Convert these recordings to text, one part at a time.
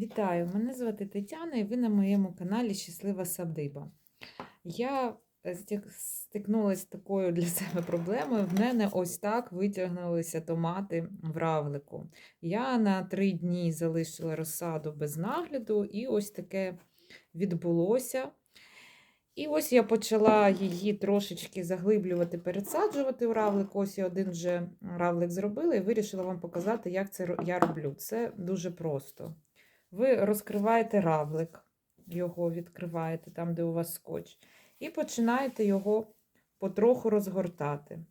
Вітаю! Мене звати Тетяна і ви на моєму каналі Щаслива Садиба. Я е, стикнулася з такою для себе проблемою. В мене ось так витягнулися томати в равлику. Я на три дні залишила розсаду без нагляду, і ось таке відбулося. І ось я почала її трошечки заглиблювати, пересаджувати в равлик. Ось я один вже равлик зробила і вирішила вам показати, як це я роблю. Це дуже просто. Ви розкриваєте равлик, його відкриваєте там, де у вас скотч, і починаєте його потроху розгортати.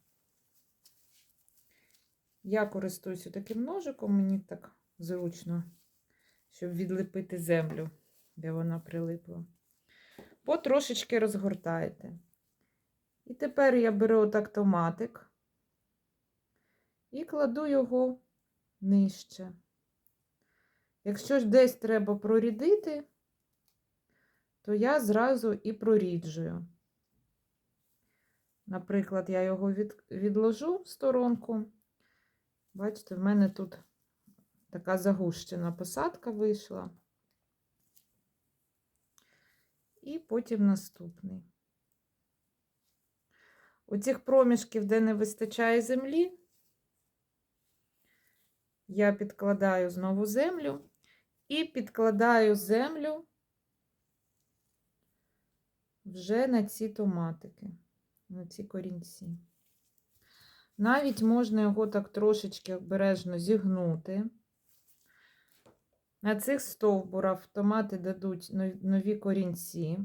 Я користуюся таким ножиком, мені так зручно, щоб відліпити землю, де вона прилипла. Потрошечки розгортаєте. І тепер я беру отак томатик і кладу його нижче. Якщо ж десь треба прорідити, то я зразу і проріджую. Наприклад, я його від, відложу в сторонку. Бачите, в мене тут така загущена посадка вийшла. І потім наступний. У цих проміжків, де не вистачає землі, я підкладаю знову землю і підкладаю землю вже на ці томатики, на ці корінці. Навіть можна його так трошечки обережно зігнути. На цих стовбурах томати дадуть нові корінці.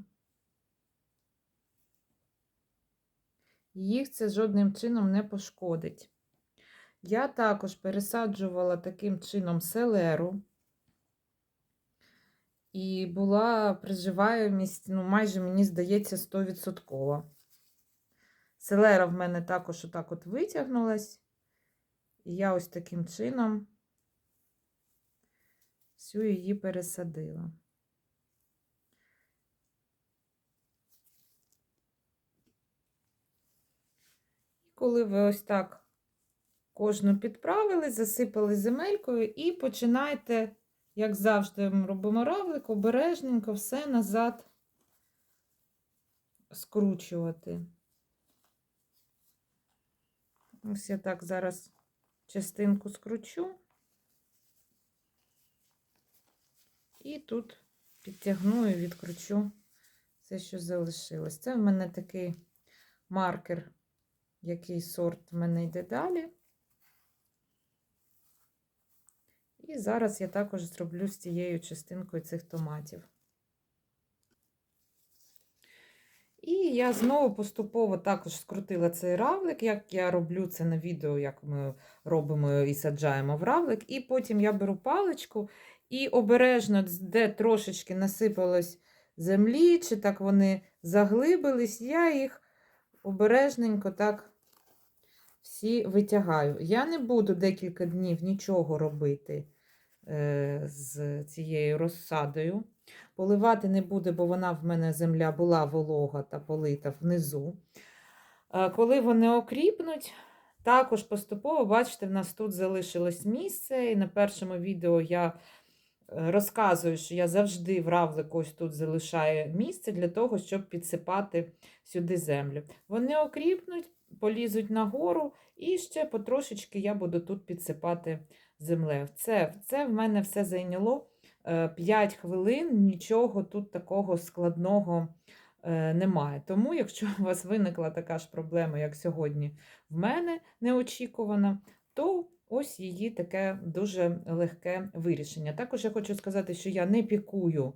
Їх це жодним чином не пошкодить. Я також пересаджувала таким чином селеру. І була приживаємість, ну, майже, мені здається, 100%. Селера в мене також отак от витягнулась. І я ось таким чином всю її пересадила. І коли ви ось так кожну підправили, засипали земелькою і починайте, як завжди, робимо равлик, обережненько все назад скручувати. Ось я так зараз частинку скручу. І тут підтягну і відкручу все, що залишилось. Це в мене такий маркер, який сорт в мене йде далі. І зараз я також зроблю з цією частинкою цих томатів. І я знову поступово також скрутила цей равлик, як я роблю це на відео, як ми робимо і саджаємо в равлик. І потім я беру паличку і обережно, де трошечки насипалось землі, чи так вони заглибились, я їх обережненько так всі витягаю. Я не буду декілька днів нічого робити з цією розсадою. Поливати не буде, бо вона в мене земля була волога та полита внизу. Е, коли вони окріпнуть, також поступово, бачите, в нас тут залишилось місце, і на першому відео я е, розказую, що я завжди в равлику ось тут залишаю місце для того, щоб підсипати сюди землю. Вони окріпнуть, полізуть нагору, і ще потрошечки я буду тут підсипати землею. Це, це в мене все зайняло 5 хвилин, нічого тут такого складного е, немає. Тому, якщо у вас виникла така ж проблема, як сьогодні в мене неочікувана, то ось її таке дуже легке вирішення. Також я хочу сказати, що я не пікую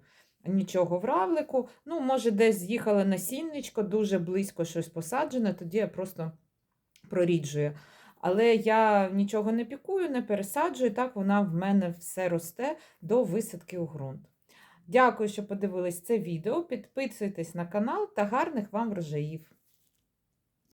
нічого в равлику. Ну, може, десь з'їхала насінничко, дуже близько щось посаджене, тоді я просто проріджую. Але я нічого не пікую, не пересаджую, так вона в мене все росте до висадки у ґрунт. Дякую, що подивились це відео. Підписуйтесь на канал та гарних вам врожаїв!